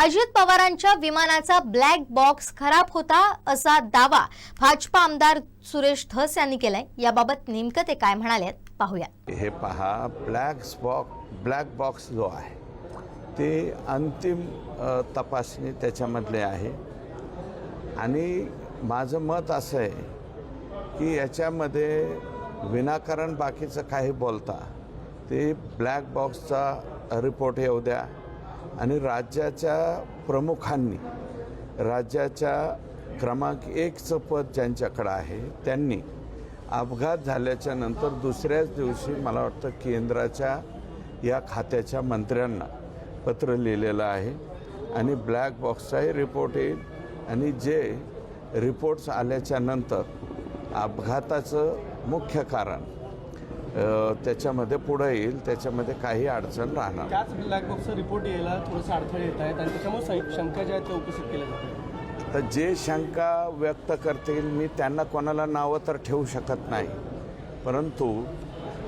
अजित पवारांच्या विमानाचा black box खराब होता असा दावा भाजपा आमदार सुरेश धस यांनी केलाय. याबाबत नेमकं ते काय म्हणाले पाहूया हे पहा ब्लॅक बॉक्स ब्लॅक बॉक्स जो आहे ते अंतिम तपासणी त्याच्यामधले आहे. आणि माझं मत असं आहे की याच्यामध्ये विनाकारण बाकीचं काही बोलता ते ब्लॅक बॉक्सचा रिपोर्ट येऊ द्या. आणि राज्याच्या प्रमुखांनी राज्याच्या क्रमांक एकचं पद ज्यांच्याकडं आहे त्यांनी अपघात झाल्याच्यानंतर दुसऱ्याच दिवशी मला वाटतं केंद्राच्या या खात्याच्या मंत्र्यांना पत्र लिहिलेलं आहे. आणि ब्लॅक बॉक्सचाही रिपोर्ट येईल. आणि जे रिपोर्ट्स आल्याच्यानंतर अपघाताचं मुख्य कारण त्याच्यामध्ये पुढं येईल त्याच्यामध्ये काही अडचण राहणार. त्याच ब्लॅक बॉक्सचा रिपोर्ट यायला थोडंसं अडथळे येत आहेत आणि त्याच्यामुळे शंका ज्या आहेत त्या उपस्थित केल्या जातात तर जे शंका व्यक्त करतील मी त्यांना कोणाला नावं तर ठेवू शकत नाही. परंतु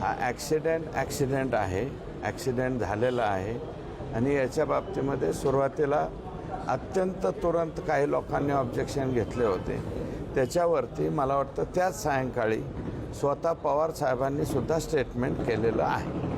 हा ॲक्सिडेंट ॲक्सिडेंट आहे ॲक्सिडेंट झालेला आहे आणि याच्या बाबतीमध्ये सुरुवातीला अत्यंत तुरंत काही लोकांनी ऑब्जेक्शन घेतले होते. त्याच्यावरती मला वाटतं त्याच सायंकाळी स्वतः पवार साहेबांनी सुद्धा स्टेटमेंट केलेलं आहे.